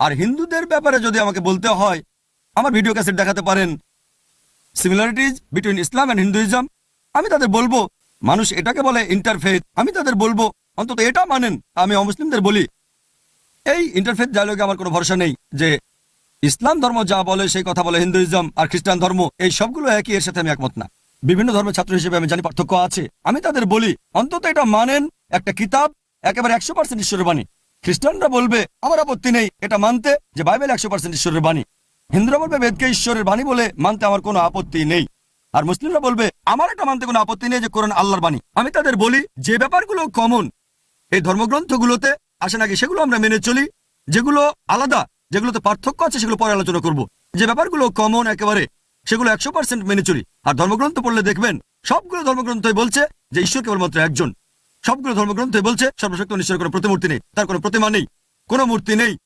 আর হিন্দুদের ব্যাপারে যদি আমাকে বলতে হয়, আমার ভিডিও ক্যাসেট দেখাতে পারেন। Similarities between Islam and Hinduism আমি তাদের বলব, মানুষ এটাকে বলে ইন্টারফেথ আমি তাদের বলব, অন্তত এটা মানেন, আমি অমুসলিমদের বলি। এই ইন্টারফেথ ডায়লগে আমার কোনো ভরসা নেই যে ইসলাম ধর্ম যা বলে সেই কথা বলে হিন্দুইজম আর খ্রিস্টান ধর্ম, এই সবগুলো একই এর সাথে আমি একমত না। বিভিন্ন ধর্মের ছাত্র হিসেবে আমি জানি পার্থক্য আছে। আমি তাদের বলি, অন্তত এটা মানেন, একটা কিতাব একেবারে একশো পার্সেন্ট ঈশ্বরের বাণী। খ্রিস্টানরা বলবে, আমার আপত্তি নেই, এটা মানতে যে বাইবেল একশো পার্সেন্ট ঈশ্বরের বাণী। হিন্দুরা বলবে, বেদকে ঈশ্বরের বাণী বলে মানতে আমার কোনো আপত্তি নেই। আর মুসলিমরা বলবে, আমার এটা মানতে কোনো আপত্তি নেই যে কোরআন আল্লাহর বাণী। আমি তাদের বলি, যে ব্যাপারগুলো কমন এই ধর্মগ্রন্থগুলোতে আসে নাকি সেগুলো আমরা মেনে চলি, যেগুলো আলাদা, যেগুলোতে পার্থক্য আছে, সেগুলো পরে আলোচনা করব। যে ব্যাপারগুলো কমন একেবারে, সেগুলো একশো পার্সেন্ট মেনে চলি। আর ধর্মগ্রন্থ পড়লে দেখবেন, সবগুলো ধর্মগ্রন্থই বলছে যে ঈশ্বর কেবলমাত্র একজন। সবগুলো ধর্মগ্রন্থে বলছে সর্বশক্ত নিশ্চয় কোনো প্রতিমূর্তি নেই, তার কোনো প্রতিমা নেই, কোনো মূর্তি নেই।